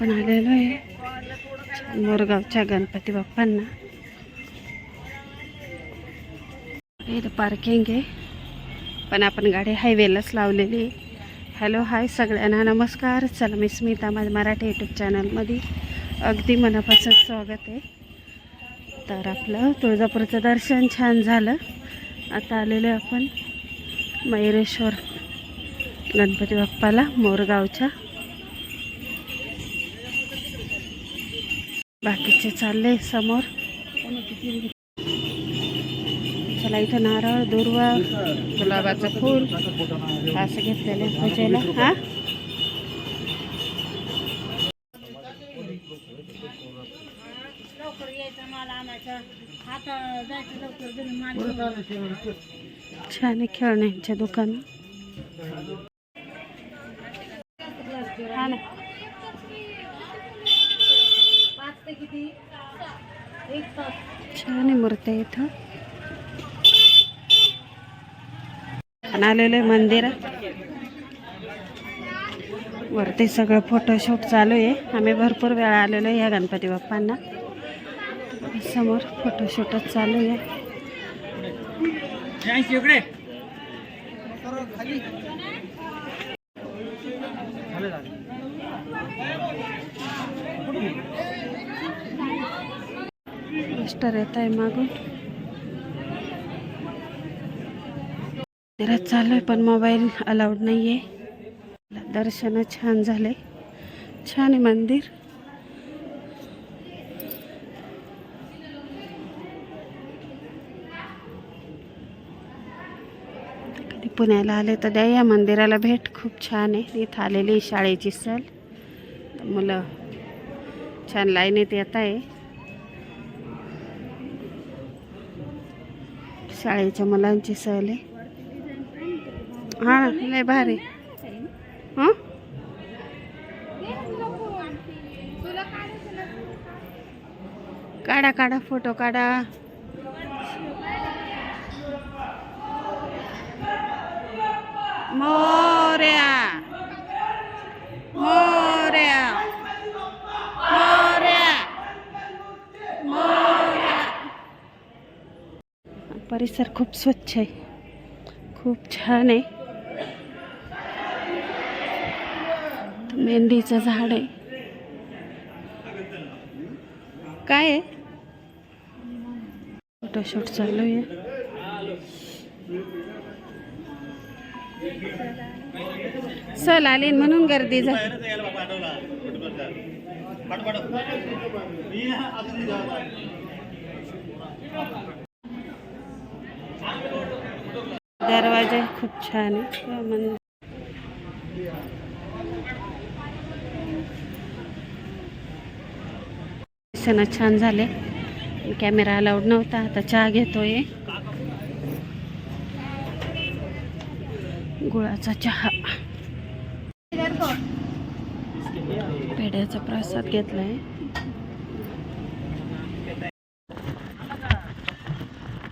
आपण आलेलो आहे मोरगावच्या गणपती बाप्पांना. इथं पार्किंग आहे. पण आपण गाडी हायवेलाच लावलेली आहे. हॅलो हाय सगळ्यांना. नमस्कार. चला मी स्मिता माझ्या मराठी यूट्यूब चॅनलमध्ये अगदी मनापासून स्वागत आहे. तर आपलं तुळजापूरचं दर्शन छान झालं. आता आलेलो आहे आपण मयुरेश्वर गणपती बाप्पाला मोरगावच्या. बाकीचे चालले समोर. चला इथं नारळ दुर्वा गुलाबाचं फूल असं घेतलेलं पूजेला. हा? छान खेळण्यांच्या दुकान. हा ना. छान आहे मूर्ती इथं. आणि आलेलं आहे मंदिरात वरती सगळं फोटोशूट चालू आहे. आम्ही भरपूर वेळा आलेलो आहे या गणपती बाप्पांना. समोर फोटोशूटच चालू आहे. मिस्टर येत आहे मागून. मंदिरात चालू आहे पण मोबाईल अलाउड नाही आहे दर्शन छान झाले. छान आहे मंदिर. कधी पुण्याला आले तर द्या या मंदिराला भेट. खूप छान आहे. इथं आलेली आहे शाळेची सहल मुलं. छान लाईनीत येत आहे. शाळेच्या मुलांची सहल आहे. हा ना लय भारी. हां? काढा काढा फोटो काढा. परिसर खूप स्वच्छ आहे. खूप छान आहे. मेहंदीचं झाड आहे. काय आहे? फोटोशूट चालू आहे. सल आली म्हणून गर्दी झाली. दरवाजा खूप छान आहे. मंदिर. सण छान झाले. कॅमेरा अलाउड नव्हता. आता चहा घेतोय. गुळाचा चहा. पेढ्याचा प्रसाद घेतलाय.